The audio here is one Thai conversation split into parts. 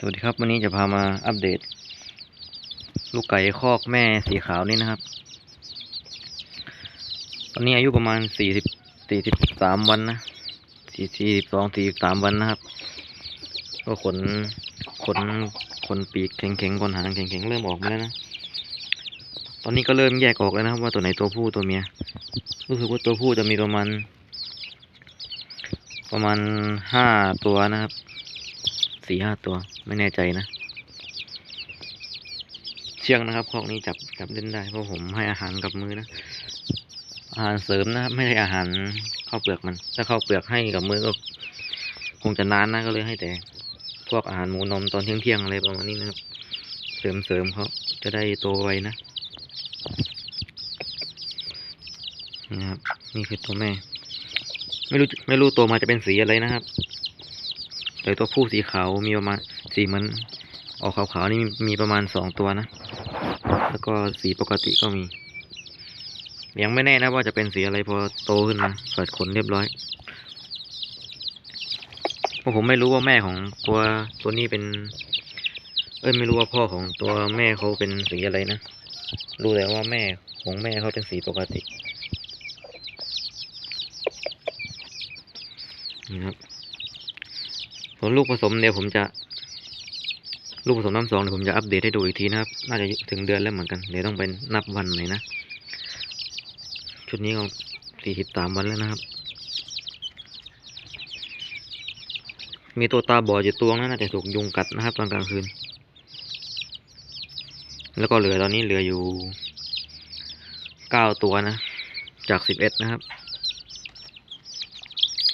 สวัสดีครับวันนี้จะพามาอัปเดต ลูกไก่คอกแม่สีขาวนี่นะครับ ตอนนี้อายุประมาณสี่สิบสี่สิบสามวันนะสี่สี่สิบสองสี่สิบสามวันนะครับ ก็ขนขนขนปีกแข็งๆขนหางแข็งๆเริ่มออกมาแล้วนะ ตอนนี้ก็เริ่มแยกออกแล้วนะครับ ว่าตัวไหนตัวผู้ตัวเมียรู้สึกว่าตัวผู้จะมีประมาณ ประมาณห้าตัวนะครับ สี่ห้าตัวไม่แน่ใจนะ เชืองนะครับคอกนี้จับจับเล่นได้เพราะผมให้อาหารกับมือนะอาหารเสริมนะครับไม่ใช่อาหารข้าวเปลือกมัน ถ้าข้าวเปลือกให้กับมือก็คงจะนานนะก็เลยให้แต่ พวกอาหารหมูนมตอนเที่ยงเที่ยงๆอะไรประมาณนี้นะครับ เสริมเสริมเขาจะได้โตไวนะนี่นะครับนี่คือตัวแม่ ไม่รู้ไม่รู้ตัวมาจะเป็นสีอะไรนะครับ แต่ตัวผู้สีขาวมีประมาณสีเหมือนออกขาวๆนี่มีประมาณสองตัวนะ แล้วก็สีปกติก็มี ยังไม่แน่นะว่าจะเป็นสีอะไรพอโตขึ้นมาเกิดขนเรียบร้อยเพราะผมไม่รู้ว่าแม่ของตัวตัวนี้เป็น เอ้ยไม่รู้ว่าพ่อของตัวแม่เขาเป็นสีอะไรนะ รู้แต่ว่าแม่ของแม่เขาเป็นสีปกติ นี่ครับ ส่วนลูกผสมเดี๋ยวผมจะ ลูกผสมน้ำสองเดี๋ยวผมจะอัปเดตให้ดูอีกทีนะครับ น่าจะถึงเดือนแล้วเหมือนกันเดี๋ยวต้องไปนับวันหม่นะ ชุดนี้ก็สี่สิบสามวันแล้วนะครับ มีตัวตาบอดอยู่ตัวนึงน่าจะถูกยุงกัดนะครับ ตอนกลางคืน แล้วก็เหลือตอนนี้เหลืออยู่เก้าตัวนะ จากสิบเอ็ดนะครับ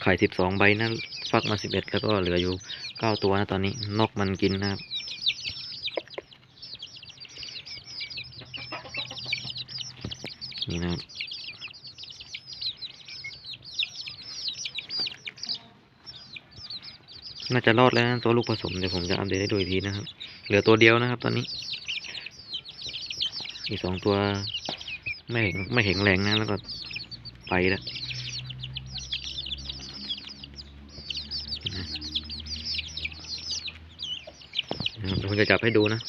ไข่สิบสองใบนะ ฟักมาสิบเอ็ดแล้วก็เหลืออยู่เก้าตัวนะตอนนี้นกมันกินนะครับนี่นะครับน่าจะรอดแล้วนะตัวลูกผสมเดี๋ยวผมจะอัปเดตให้ดูอีกทีนะครับ เหลือตัวเดียวนะครับ ตอนนี้ อีกสองตัว ไม่แข็งไม่แข็งแรงนะแล้วก็ไปแล้ว นะครับเดี๋ยว ผมจะจับให้ดูนะ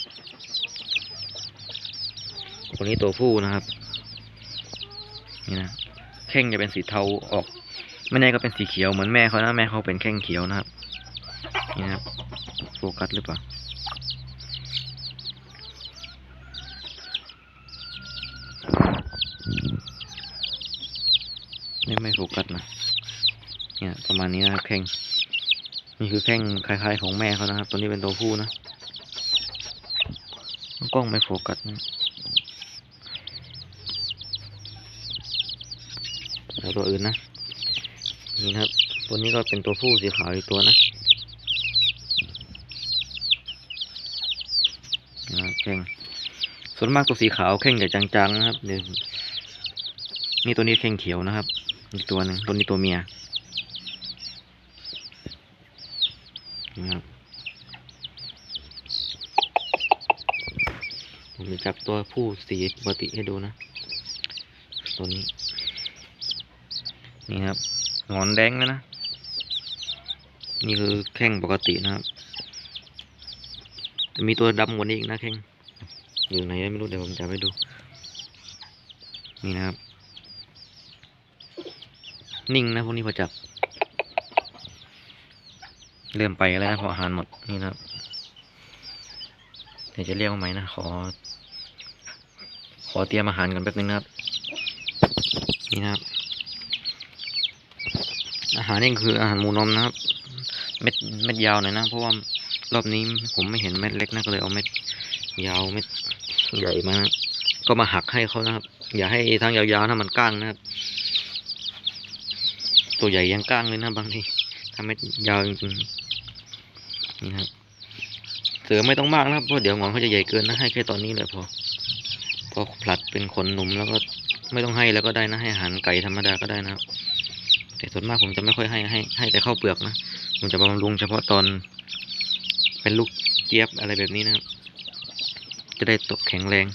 คนนี้ตัวผู้นะครับ นี่นะแข้งจะเป็นสีเทาออกไม่แน่ก็เป็นสีเขียวเหมือนแม่เขานะแม่เขาเป็นแข้งเขียวนะครับ นี่นะโฟกัสหรือเปล่าไม่ไม่โฟกัสนะเนี่ยประมาณนี้นะครับแข้งนี่คือแข้งคล้ายๆของแม่เขานะครับ ตัวนี้เป็นตัวผู้นะ กล้องไม่โฟกัสนะแล้วตัวอื่นนะ นี่ครับ ตัวนี้ก็เป็นตัวผู้สีขาวอีกตัวนะแข้งส่วนมากตัวสีขาวแข้งจะจางๆนะครับเดี๋ยวนี่ตัวนี้แข้งเขียวนะครับ อีกตัวหนึ่งตัวนี้ตัวเมียนะครับ ผมจะจับตัวผู้สีปกติให้ดูนะ ตัวนี้ นี่ครับหงอนแดงแล้วนะ นี่คือแข้งปกตินะครับจะมีตัวดำกว่านี้อีกนะแข้งอยู่ไหนไม่รู้เดี๋ยวผมจับให้ดู นี่นะครับ นิ่งนะพวกนี้พอจับ เริ่มไปแล้วนะพอาหารหมดนี่นะครับเดี๋ยวจะเรียกว่าไหมนะ ขอ อเตรียมอาหารกันแป๊บนึงนะครับ นี่นะครับ อาหารนี่คืออาหารหมูนมนะครับ เม็ดเม็ดยาวหน่อยนะ เพราะว่ารอบนี้ผมไม่เห็นเม็ดเล็กนะก็เลยเอาเม็ดยาวเม็ดใหญ่มานะก็มาหักให้เขานะครับ อย่าให้ทางยาวๆนะมันก้างนะครับ ตัวใหญ่ยังก้างเลยนะบางทีถ้าเม็ดยาวจริงๆนี่ครับเสือไม่ต้องมากนะครับเพราะเดี๋ยวหงอนเขาจะใหญ่เกินนะให้แค่ตอนนี้เลยพอ พอผลัดเป็นขนหนุ่มแล้วก็ไม่ต้องให้แล้วก็ได้นะให้อาหารไก่ธรรมดาก็ได้นะครับ แต่ส่วนมากผมจะไม่ค่อยให้ให้ให้แต่ข้าวเปลือกนะผมจะบำรุงเฉพาะตอน เป็นลูกเจี๊ยบอะไรแบบนี้นะครับ จะได้ตกแข็งแรง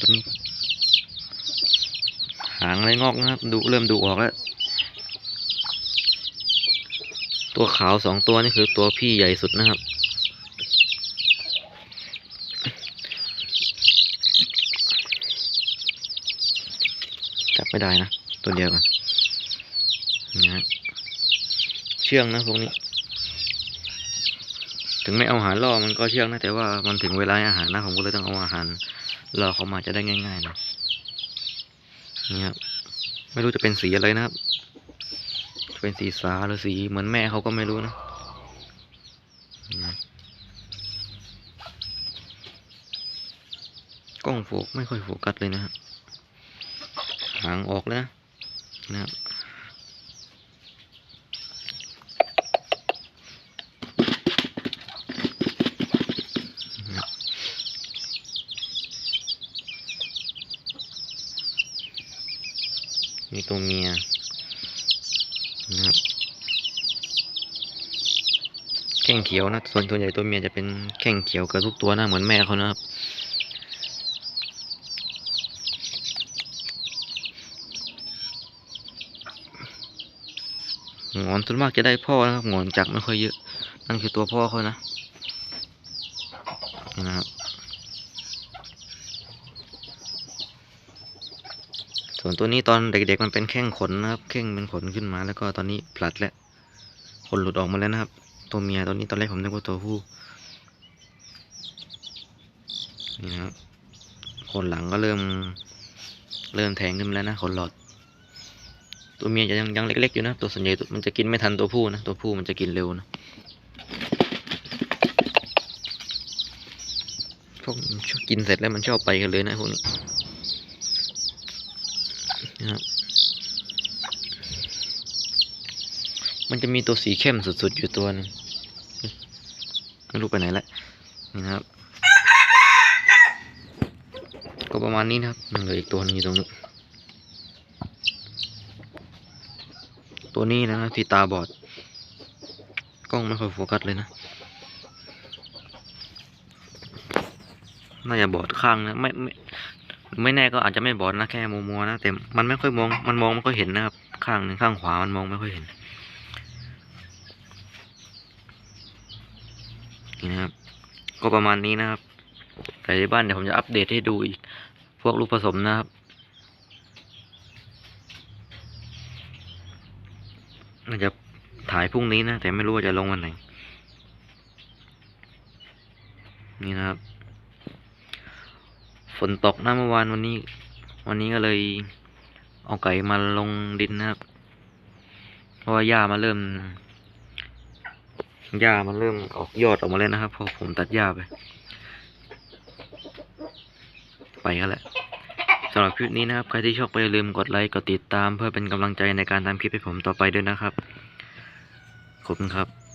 ตัวนี้หางอะไรงอกนะครับ ดูเริ่มดูออกแล้ว ตัวขาวสองตัวนี่คือตัวพี่ใหญ่สุดนะครับ จับไม่ได้นะ ตัวเดียวกันนะเชื่องนะพวกนี้ ถึงไม่เอาอาหารล่อมันก็เชื่องนะแต่ว่ามันถึงเวลาอาหารนะผมก็เลยต้องเอาอาหารล่อเขามาจะได้ง่ายๆนะนี่ครับไม่รู้จะเป็นสีอะไรนะครับ จะเป็นสีสาหรือสีเหมือนแม่เขาก็ไม่รู้นะกล้องโฟกไม่ค่อยโฟกัสเลยนะหางออกแล้วนะนะครับนะครับมีตัวเมีย นะครับแข้งเขียวนะ ส่วนตัวใหญ่ตัวเมียจะเป็นแข้งเขียวเกับทุกตัวนะเหมือนแม่เขานะครับหงอนส่วนมากจะได้พ่อนะครับหงอนจักไม่ค่อยเยอะ นั่นคือตัวพ่อเขานะนะครับ ส่วนตัวนี้ตอนเด็กๆมันเป็นแข้งขนนะครับ แข้งเป็นขนขึ้นมา แล้วก็ตอนนี้ผลัดแล้วขนหลุดออกมาแล้วนะครับ ตัวเมียตอนนี้ตอนแรกผมนึกว่าตัวผู้นี่นะครับขนหลังก็เริ่มเริ่มแทงขึ้นมาแล้วนะขนหลอด ตัวเมียจะยังยังเล็กๆอยู่นะ ตัวส่วนใหญ่ตัวมันจะกินไม่ทันตัวผู้นะ ตัวผู้มันจะกินเร็วนะพวกกินเสร็จแล้วมันชอบไปกันเลยนะพวกนี้ นะครับ มันจะมีตัวสีเข้มสุดๆ อยู่ตัวนึงไม่รู้ไปไหนละนี่นะครับ ก็ประมาณนี้นะครับยังเหลืออีกตัวนึงอยู่ตรงนี้ ตัวนี้นะครับที่ตาบอด กล้องไม่ค่อยโฟกัสเลยนะน่าจะบอดข้างนะไม่ไม่ ไม่แน่ก็อาจจะไม่บอดนะแค่มัวมัวๆนะแต่มันไม่ค่อยมองมันมองไม่ค่อยเห็นนะครับ ข้างหนึ่งข้างขวามันมองไม่ค่อยเห็นนี่นะครับ ก็ประมาณนี้นะครับแต่ในบ้านเดี๋ยวผมจะอัปเดตให้ดูอีก พวกลูกผสมนะครับน่าจะถ่ายพรุ่งนี้นะ แต่ไม่รู้ว่าจะลงวันไหน นี่นะครับ ฝนตกนะเมื่อวานวันนี้ วันนี้ก็เลยเอาไก่มาลงดินนะครับ เพราะว่าหญ้ามาเริ่มหญ้ามันเริ่มออกยอดออกมาแล้วนะครับพอผมตัดหญ้าไป ไปกันแหละสำหรับคลิปนี้นะครับ ใครที่ชอบก็อย่าลืมกดไลค์ กดติดตามเพื่อเป็นกำลังใจในการทำคลิปให้ผมต่อไปด้วยนะครับ ขอบคุณครับ